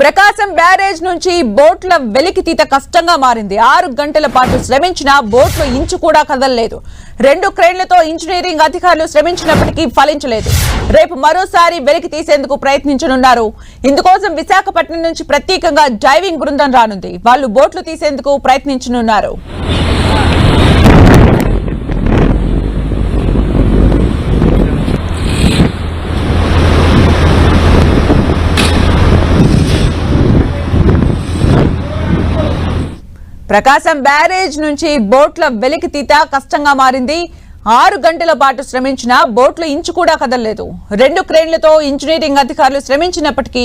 ప్రకాశం barrage నుంచి బోట్ల వెలికితీత కష్టంగా మారింది. ఆరు గంటల పాటు శ్రమించిన బోట్లు ఇంచు కూడా కదలలేదు. రెండు క్రేన్లతో ఇంజనీరింగ్ అధికారులు శ్రమించినప్పటికీ ఫలించలేదు. రేపు మరోసారి వెలికి తీసేందుకు ప్రయత్నించనున్నారు. ఇందుకోసం విశాఖపట్నం నుంచి ప్రత్యేకంగా డైవింగ్ బృందం రానుంది. వాళ్ళు బోట్లు తీసేందుకు ప్రయత్నించనున్నారు. ప్రకాశం బ్యారేజ్ నుంచి బోట్ల వెలికితీత కష్టంగా మారింది. ఆరు గంటల పాటు శ్రమించిన బోట్లు ఇంచు కూడా కదలలేదు. రెండు క్రేన్లతో ఇంజనీరింగ్ అధికారులు శ్రమించినప్పటికీ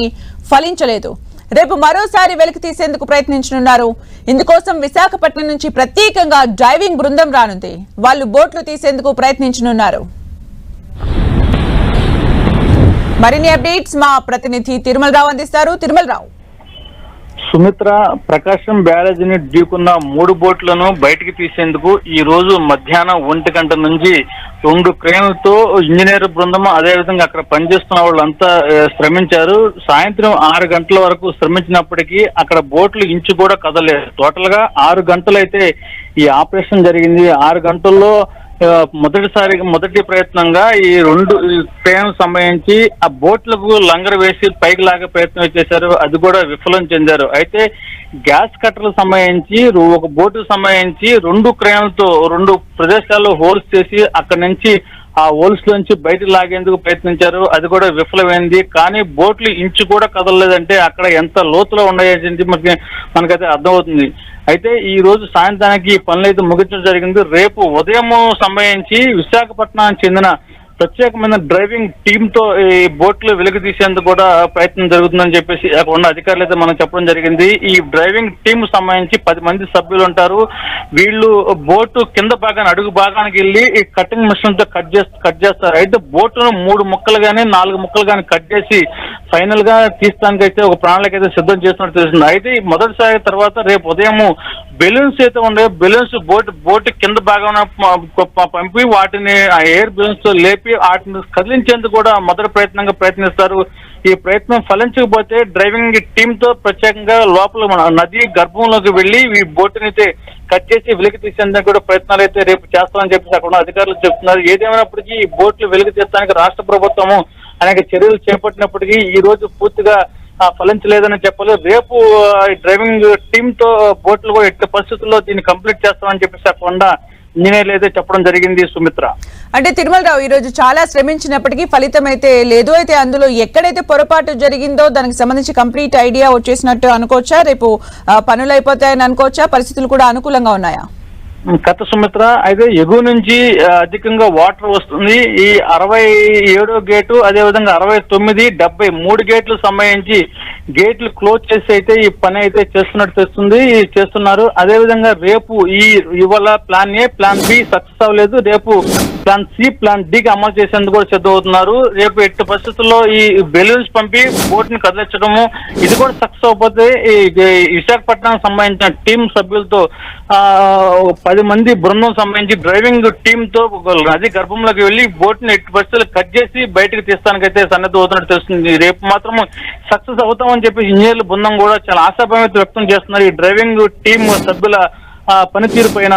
ఫలించలేదు. రేపు మరోసారి వెలికి తీసేందుకు ప్రయత్నించనున్నారు. ఇందుకోసం విశాఖపట్నం నుంచి ప్రత్యేకంగా డ్రైవింగ్ బృందం రానుంది. వాళ్ళు బోట్లు తీసేందుకు ప్రయత్నించనున్నారు. మరిన్ని అప్డేట్స్ మా ప్రతినిధి తిరుమలరావు అందిస్తారు. తిరుమలరావు. సుమిత్ర ప్రకాశం బ్యారేజీని ఢీకున్న మూడు బోట్లను బయటికి తీసేందుకు ఈ రోజు మధ్యాహ్నం ఒంటి గంట నుంచి రెండు క్రేన్లతో ఇంజనీర్ బృందం అదేవిధంగా అక్కడ పనిచేస్తున్న వాళ్ళంతా శ్రమించారు. సాయంత్రం ఆరు గంటల వరకు శ్రమించినప్పటికీ అక్కడ బోట్లు ఇంచు కూడా కదలేదు టోటల్గా ఆరు గంటలైతే ఈ ఆపరేషన్ జరిగింది. ఆరు గంటల్లో మొదటిసారి మొదటి ప్రయత్నంగా ఈ రెండు ట్రైన్ సంబంధించి ఆ బోట్లకు లంగర్ వేసి పైకి లాగే ప్రయత్నం చేశారు. అది కూడా విఫలం చెందారు. అయితే గ్యాస్ కట్టర్లకు సంబంధించి ఒక బోటుకు సంబంధించి రెండు క్రేన్లతో రెండు ప్రదేశాల్లో హోల్స్ చేసి అక్కడి నుంచి ఆ హోల్స్ నుంచి బయటకు లాగేందుకు ప్రయత్నించారు. అది కూడా విఫలమైంది. కానీ బోట్లు ఇంచు కూడా కదలలేదంటే అక్కడ ఎంత లోతులో ఉన్నాయని మనకి మనకైతే అర్థమవుతుంది. అయితే ఈ రోజు సాయంత్రానికి పనులైతే పనులు అయితే ముగించడం జరిగింది. రేపు ఉదయం సంబంధించి విశాఖపట్నానికి చెందిన ప్రత్యేకమైన డ్రైవింగ్ టీమ్తో ఈ బోట్లు వెలుగు తీసేందుకు కూడా ప్రయత్నం జరుగుతుందని చెప్పేసి అక్కడ ఉన్న అధికారులు అయితే మనం చెప్పడం జరిగింది. ఈ డ్రైవింగ్ టీమ్ సంబంధించి పది మంది సభ్యులు ఉంటారు. వీళ్ళు బోటు కింద భాగాన్ని అడుగు భాగానికి వెళ్ళి ఈ కటింగ్ మిషన్తో కట్ చేసి కట్ చేస్తారు. అయితే బోటును మూడు ముక్కలు కానీ నాలుగు ముక్కలు కానీ కట్ చేసి ఫైనల్గా తీస్తానికైతే అయితే ఒక ప్రణాళిక అయితే సిద్ధం చేస్తున్నట్టు తెలుస్తుంది. అయితే ఈ మొదటిసారి తర్వాత రేపు ఉదయం బెలూన్స్ అయితే ఉండే బెలూన్స్ బోట్ బోట్ కింద భాగం పంపి వాటిని ఆ ఎయిర్ బెలూన్స్తో లేపి వాటిని కదిలించేందుకు కూడా మొదటి ప్రయత్నంగా ప్రయత్నిస్తారు. ఈ ప్రయత్నం ఫలించకపోతే డ్రైవింగ్ టీమ్తో ప్రత్యేకంగా లోపల మన నది గర్భంలోకి వెళ్ళి ఈ బోటుని అయితే కట్ చేసి వెలికి తీసేందుకు కూడా ప్రయత్నాలు అయితే రేపు చేస్తామని చెప్పేసి అక్కడ అధికారులు చెప్తున్నారు. ఏదేమైనప్పటికీ ఈ బోట్లు వెలికి తీయడానికి రాష్ట్ర ప్రభుత్వము అనేక చర్యలు చేపట్టినప్పటికీ ఈ రోజు పూర్తిగా ఫలించలేదని చెప్పలేదు. రేపు డ్రైవింగ్ టీమ్తో బోట్లు కూడా ఎట్టి పరిస్థితుల్లో దీన్ని కంప్లీట్ చేస్తామని చెప్పేసి అక్కడ ఉన్న ఇంజనీర్లు అయితే చెప్పడం జరిగింది సుమిత్ర. అంటే తిరుమలరావు ఈ రోజు చాలా శ్రమించినప్పటికీ ఫలితం అయితే లేదు. అయితే అందులో ఎక్కడైతే పొరపాటు జరిగిందో దానికి సంబంధించి కంప్లీట్ ఐడియా వచ్చేసినట్టు అనుకోవచ్చా? రేపు పనులు అయిపోతాయని అనుకోవచ్చా? పరిస్థితులు కూడా అనుకూలంగా ఉన్నాయా? కథ సుమిత్ర అయితే ఎగువ నుంచి అధికంగా వాటర్ వస్తుంది. ఈ అరవై ఏడో గేటు అదే విధంగా అరవై తొమ్మిది డెబ్బై మూడు గేట్లు సంబంధించి గేట్లు క్లోజ్ చేసి అయితే ఈ పని అయితే చేస్తున్నట్టు తెస్తుంది చేస్తున్నారు. అదేవిధంగా రేపు ఈ ఇవాళ plan A plan B success అవ్వలేదు రేపు ప్లాన్ సి ప్లాన్ డికి అమలు చేసేందుకు కూడా సిద్ధమవుతున్నారు. రేపు ఎట్టి పరిస్థితుల్లో ఈ బెలూన్స్ పంపి బోట్ని కదిలించడము ఇది కూడా సక్సెస్ అవ్వకపోతే ఈ విశాఖపట్నం సంబంధించిన టీం సభ్యులతో ఆ, పది మంది బృందం సంబంధించి డ్రైవింగ్ టీమ్తో నది గర్భంలోకి వెళ్ళి బోట్ని ఎట్టి పరిస్థితులు కట్ చేసి బయటకు తీస్తానికైతే సన్నద్ధం అవుతున్నట్టు తెలుస్తుంది. రేపు మాత్రం సక్సెస్ అవుతామని చెప్పి ఇంజనీర్ల బృందం కూడా చాలా ఆశాభావం వ్యక్తం చేస్తున్నారు. ఈ డ్రైవింగ్ టీమ్ సభ్యుల పనితీరు పైన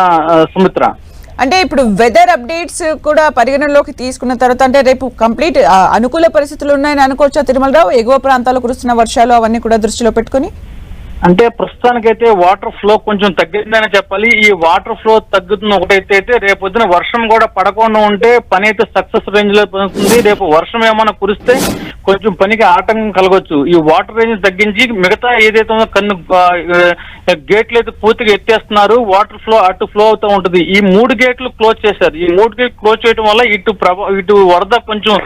సుమిత్ర. అంటే ఇప్పుడు వెదర్ అప్డేట్స్ కూడా పరిగణనలోకి తీసుకున్న తర్వాత అంటే రేపు కంప్లీట్ అనుకూల పరిస్థితులు ఉన్నాయని అనుకోవచ్చా తిరుమలరావు? ఎగువ ప్రాంతాల్లో కురుస్తున్న వర్షాలు అవన్నీ కూడా దృష్టిలో పెట్టుకుని? అంటే ప్రస్తుతానికైతే వాటర్ ఫ్లో కొంచెం తగ్గిందని చెప్పాలి. ఈ వాటర్ ఫ్లో తగ్గుతున్న ఒకటైతే అయితే రేపు పొద్దున వర్షం కూడా పడకుండా ఉంటే పని అయితే సక్సెస్ రేంజ్లో పొందుతుంది రేపు వర్షం ఏమైనా కురిస్తే కొంచెం పనికి ఆటంకం కలగొచ్చు. ఈ వాటర్ రేంజ్ తగ్గించి మిగతా ఏదైతే ఉందో కన్ను గేట్లు అయితే పూర్తిగా ఎత్తేస్తున్నారు వాటర్ ఫ్లో అటు ఫ్లో అవుతూ ఉంటుంది. ఈ మూడు గేట్లు క్లోజ్ చేశారు. ఈ మూడు గేట్లు క్లోజ్ చేయడం వల్ల ఇటు ప్రభా ఇటు వరద కొంచెం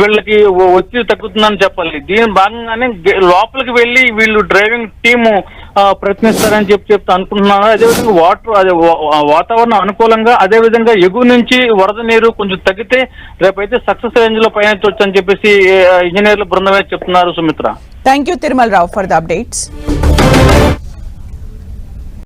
వీళ్ళకి ఒత్తిడి తగ్గుతుందని చెప్పాలి. దీని భాగంగానే లోపలికి వెళ్ళి వీళ్ళు డ్రైవింగ్ టీము ప్రయత్నిస్తారని చెప్పి చెప్తా అనుకుంటున్నాను. అదేవిధంగా వాటర్ అదే వాతావరణం అనుకూలంగా అదే విధంగా ఎగువ నుంచి వరద నీరు కొంచెం తగ్గితే రేపైతే సక్సెస్ రేంజ్లో పయనించవచ్చు అని చెప్పేసి ఇంజనీర్ల బృందమే చెప్తున్నారు Sumitra. Thank you Tirumalarao for the updates